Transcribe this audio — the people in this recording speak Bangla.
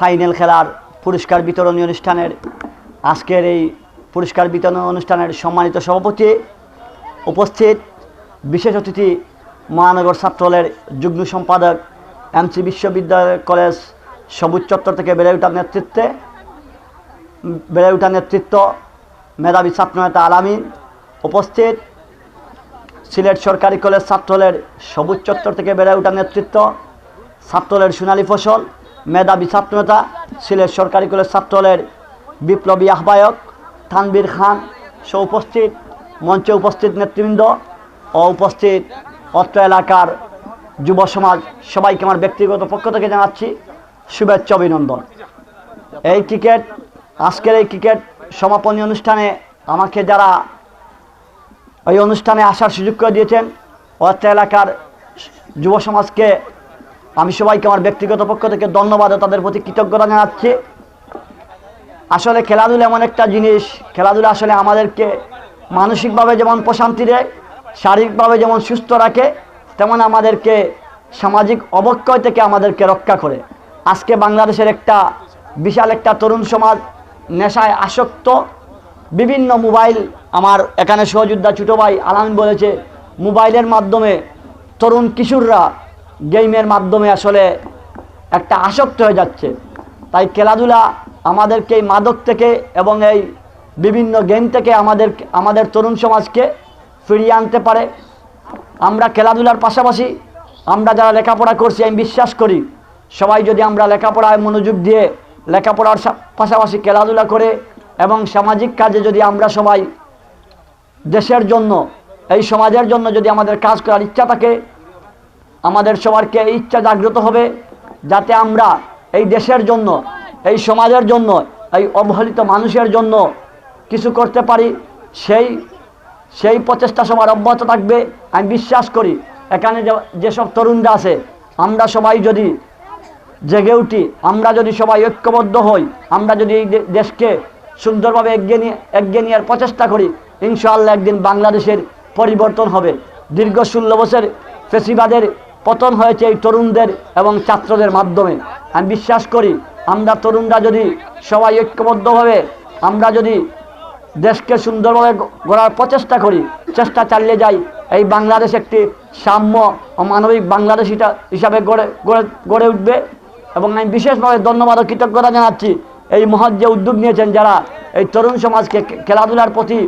ফাইনাল খেলার পুরস্কার বিতরণী অনুষ্ঠানের, আজকের এই পুরস্কার বিতরণ অনুষ্ঠানের সম্মানিত সভাপতি উপস্থিত বিশেষ অতিথি মহানগর ছাত্রলের যুগ্ম সম্পাদক, এমসি বিশ্ববিদ্যালয় কলেজ সবুজ চত্বর থেকে বেড়ে ওঠার নেতৃত্বে, বেড়ে ওঠার নেতৃত্ব মেধাবী ছাত্রনেতা আলামিন উপস্থিত, সিলেট সরকারি কলেজ ছাত্রলের সবুজ চত্বর থেকে বেড়ে ওঠার নেতৃত্ব ছাত্রদলের সোনালী ফসল, মেধাবী ছাত্রনেতা, সিলেট সরকারি কলেজ ছাত্রলের বিপ্লবী আহ্বায়ক তানবীর খান সহ উপস্থিত মঞ্চে উপস্থিত নেতৃবৃন্দ ও উপস্থিত অত্র এলাকার যুব সমাজ সবাইকে আমার ব্যক্তিগত পক্ষ থেকে জানাচ্ছি শুভেচ্ছা অভিনন্দন। এই ক্রিকেট, আজকের এই ক্রিকেট সমাপনী অনুষ্ঠানে আমাকে যারা এই অনুষ্ঠানে আসার সুযোগ করে দিয়েছেন, অত্র এলাকার যুব সমাজকে আমি সবাইকে আমার ব্যক্তিগত পক্ষ থেকে ধন্যবাদ তাদের প্রতি কৃতজ্ঞতা জানাচ্ছি। আসলে খেলাধুলা এমন একটা জিনিস, খেলাধুলা আসলে আমাদেরকে মানসিকভাবে যেমন প্রশান্তি দেয়, শারীরিকভাবে যেমন সুস্থ রাখে, তেমন আমাদেরকে সামাজিক অবক্ষয় থেকে আমাদেরকে রক্ষা করে। আজকে বাংলাদেশের একটা বিশাল একটা তরুণ সমাজ নেশায় আসক্ত। বিভিন্ন মোবাইল আমার এখানে সহযোদ্ধা ছোটো ভাই আলামিন বলেছে, মোবাইলের মাধ্যমে তরুণ কিশোররা গেমের মাধ্যমে আসলে একটা আসক্ত হয়ে যাচ্ছে। তাই খেলাধুলা আমাদেরকে এই মাদক থেকে এবং এই বিভিন্ন গেম থেকে আমাদের আমাদের তরুণ সমাজকে ফিরিয়ে আনতে পারে। আমরা খেলাধুলার পাশাপাশি আমরা যারা লেখাপড়া করছি, আমি বিশ্বাস করি, সবাই যদি আমরা লেখাপড়ায় মনোযোগ দিয়ে লেখাপড়ার পাশাপাশি খেলাধুলা করে এবং সামাজিক কাজে যদি আমরা সবাই দেশের জন্য, এই সমাজের জন্য যদি আমাদের কাজ করার ইচ্ছা থাকে আমাদের সবারকে ইচ্ছা জাগ্রত হবে যাতে আমরা এই দেশের জন্য, এই সমাজের জন্য, এই অবহেলিত মানুষের জন্য কিছু করতে পারি, সেই সেই প্রচেষ্টা সবার অব্যাহত থাকবে। আমি বিশ্বাস করি, এখানে যেসব তরুণরা আছে, আমরা সবাই যদি জেগে উঠি, আমরা যদি সবাই ঐক্যবদ্ধ হই, আমরা যদি এই দেশকে সুন্দরভাবে এগিয়ে নিয়ে, এগিয়ে নেওয়ার প্রচেষ্টা করি, ইনশাআল্লাহ একদিন বাংলাদেশের পরিবর্তন হবে। দীর্ঘ ষোলো বছর ফেসিবাদের পতন হয়েছে এই তরুণদের এবং ছাত্রদের মাধ্যমে। আমি বিশ্বাস করি, আমরা তরুণরা যদি সবাই ঐক্যবদ্ধভাবে, আমরা যদি দেশকে সুন্দরভাবে গড়ার প্রচেষ্টা করি, চেষ্টা চালিয়ে যাই, এই বাংলাদেশ একটি সাম্য ও মানবিক বাংলাদেশ হিসাবে গড়ে গড়ে গড়ে উঠবে। এবং আমি বিশেষভাবে ধন্যবাদ ও কৃতজ্ঞতা জানাচ্ছি এই মহৎ যে উদ্যোগ নিয়েছেন যারা, এই তরুণ সমাজকে খেলাধুলার প্রতি